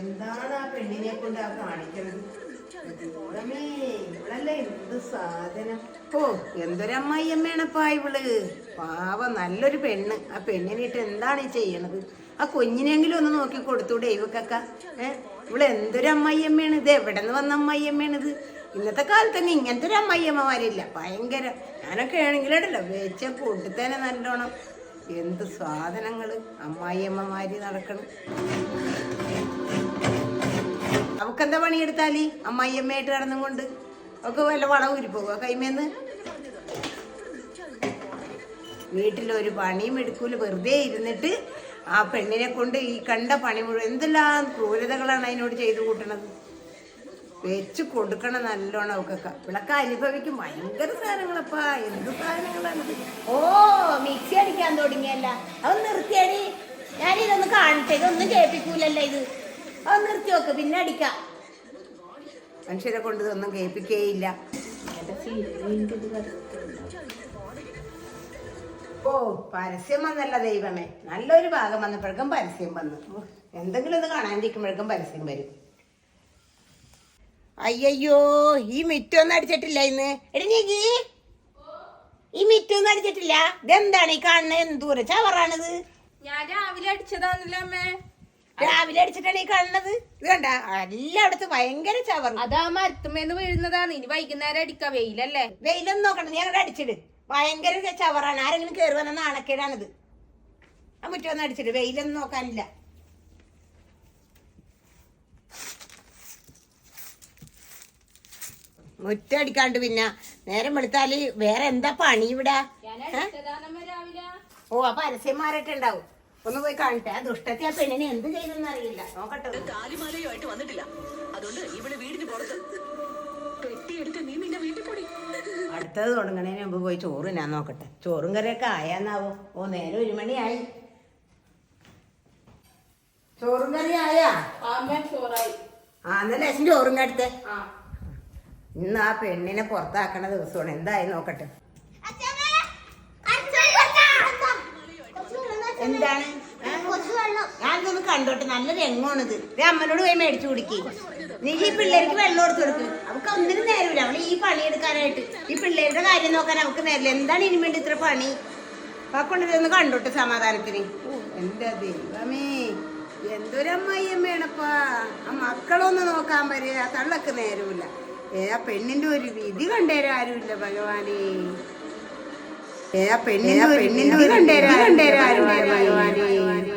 എന്താണ് ആ പെണ്ണിനെ കൊണ്ട് ആ കാണിക്കുന്നത് ഓ എന്തൊരമ്മായിയമ്മയാണപ്പാ ഇവൾ. പാവ നല്ലൊരു പെണ്ണ്. ആ പെണ്ണിനിട്ട് എന്താണ് ഈ ചെയ്യണത്? ആ കുഞ്ഞിനെങ്കിലും ഒന്ന് നോക്കി കൊടുത്തൂടെ ഇവക്കൊക്കെ. ഏഹ് ഇവൾ എന്തൊരു അമ്മായിയമ്മയാണ്? ഇത് എവിടെ നിന്ന് വന്ന അമ്മായിയമ്മയാണ് ഇത് ഇന്നത്തെ കാലത്തൊന്നും ഇങ്ങനത്തെ ഒരു അമ്മായിയമ്മമാരില്ല. ഭയങ്കര. ഞാനൊക്കെ ആണെങ്കിലല്ലോ വെച്ച കൊടുത്തേനെ നല്ലോണം എന്ത് സാധനങ്ങൾ അമ്മായിയമ്മമാര് നടക്കണം. നമുക്കെന്താ പണിയെടുത്താൽ? അമ്മായിയമ്മയായിട്ട് കിടന്നും കൊണ്ട്. ഒക്കെ വല്ല വളം ഊരി പോകുക കൈമേന്ന്? വീട്ടിലൊരു പണിയും എടുക്കൂല. വെറുതെ ഇരുന്നിട്ട് ആ പെണ്ണിനെ കൊണ്ട് ഈ കണ്ട പണി മുഴുവൻ എന്തെല്ലാം ക്രൂരതകളാണ് അതിനോട് ചെയ്തു കൂട്ടണത്? വെച്ച് കൊടുക്കണം നല്ലോണം അവക്കൊക്കെ. ഇവിളൊക്കെ അനുഭവിക്കും. ഭയങ്കര സാധനങ്ങളപ്പാ. എന്ത് സാധനങ്ങളാണ് ഓ മിക്സി അവൻ നിർത്തിയടി ഞാൻ ഇതൊന്ന് കാണട്ടെ ഇതൊന്നും കേൾപ്പിക്കൂലല്ല ഇത്. അത് നിർത്തി നോക്ക് പിന്നെ അടിക്കാം. മനുഷ്യരെ കൊണ്ട് ഇതൊന്നും കേൾപ്പിക്കേയില്ല. ഓ പരസ്യം വന്നല്ല ദൈവമേ. നല്ലൊരു ഭാഗം വന്നപ്പോഴേക്കും പരസ്യം വന്നു. എന്തെങ്കിലും ഒന്ന് കാണാണ്ടിരിക്കുമ്പോഴേക്കും പരസ്യം വരും. അയ്യോ ഈ മിറ്റൊന്നും അടിച്ചിട്ടില്ല ഇന്ന്. എടി നീ അടിച്ചിട്ടില്ല ഇതെന്താണ് ഈ കാണുന്നത് എന്തൂര ചവറാണിത്? ഞാൻ രാവിലെ അടിച്ചതാണല്ലോ അമ്മേ. രാവിലെ അടിച്ചിട്ടാണ് ഈ കാണുന്നത്? ഇത് കണ്ട എല്ലായിടത്തും ഭയങ്കര ചവർ അതാ മരത്തുമേന്ന് വീഴുന്നതാണ്. ഇനി വൈകുന്നേരം അടിക്ക വെയിലല്ലേ? വെയിലൊന്നും നോക്കണ്ട നീ അങ്ങോട്ട് അടിച്ചിട്. ഭയങ്കര ചവറാണ്. ആരെങ്കിലും കയറി വന്ന നാണക്കേടാണിത്. ആ മുറ്റൊന്നും അടിച്ചിട്. വെയിലൊന്നും നോക്കാനില്ല. മുറ്റടിക്കാണ്ട് പിന്നെ നേരം വെളുത്താൽ വേറെ എന്താ പണി ഇവിടെ? അപ്പൊ ഓ ആ പരസ്യന്മാരായിട്ടുണ്ടാവും ഒന്ന് പോയി കാണട്ടെ. ആ ദുഷ്ടത്തെ ആ പെണ്ണിനെ എന്ത് ചെയ്തെന്ന് അറിയില്ല. നോക്കട്ടെ താലിമാലയുമായിട്ട് വന്നിട്ടില്ല. അതുകൊണ്ട് ഇവിടെ വീടിന് പുറത്ത് പെട്ടിയെടുത്ത് നീ നിന്റെ വീട്ടിൽ പോടി അടുത്തത് തുടങ്ങണേന് മുമ്പ് പോയി ചോറ് ഞാൻ നോക്കട്ടെ. ചോറും കറിയൊക്കെ ആയാന്നാവോ? ഓ നേരം ഒരു മണിയായി. ചോറും കറി ആയാ ചോറായി. ആ എന്നാ ലക്ഷം ചോറും കടുത്തേ. ആ. ഇന്ന് ആ പെണ്ണിനെ പുറത്താക്കണ ദിവസമാണ്. എന്തായി നോക്കട്ടെ? എന്താണ്? ഞാനിതൊന്ന് കണ്ടോട്ടെ. നല്ല രംഗമാണിത് അമ്മനോട് പോയി മേടിച്ചു കുടിക്കി. നീ ഈ പിള്ളേർക്ക് വെള്ളം കൊടുത്തു കൊടുക്കും. അവൾക്ക് ഒന്നിനും നേരമില്ല. അവൾ ഈ പണി എടുക്കാനായിട്ട്. ഈ പിള്ളേരുടെ കാര്യം നോക്കാൻ അവൾക്ക് നേരില്ല എന്താണ് ഇനി വേണ്ടി ഇത്ര പണി? അപ്പൊ ഇതൊന്ന് കണ്ടോട്ടെ സമാധാനത്തിന്. ഓ എന്റെ ദൈവമേ. എന്തൊരമ്മയമ്മയാണപ്പാ ആ മക്കളൊന്ന് നോക്കാൻ ആ തള്ളക്ക് നേരമില്ല. ഏ ആ പെണ്ണിന്റെ ഒരു വിധി കണ്ടേരാ ആരുമില്ല ഭഗവാനെ. ഏതാ പെണ്ണിന്റെ പെണ്ണിന്റെ ഒരു കണ്ടേരാ കണ്ടേരാ ആരുമില്ല ഭഗവാനേ.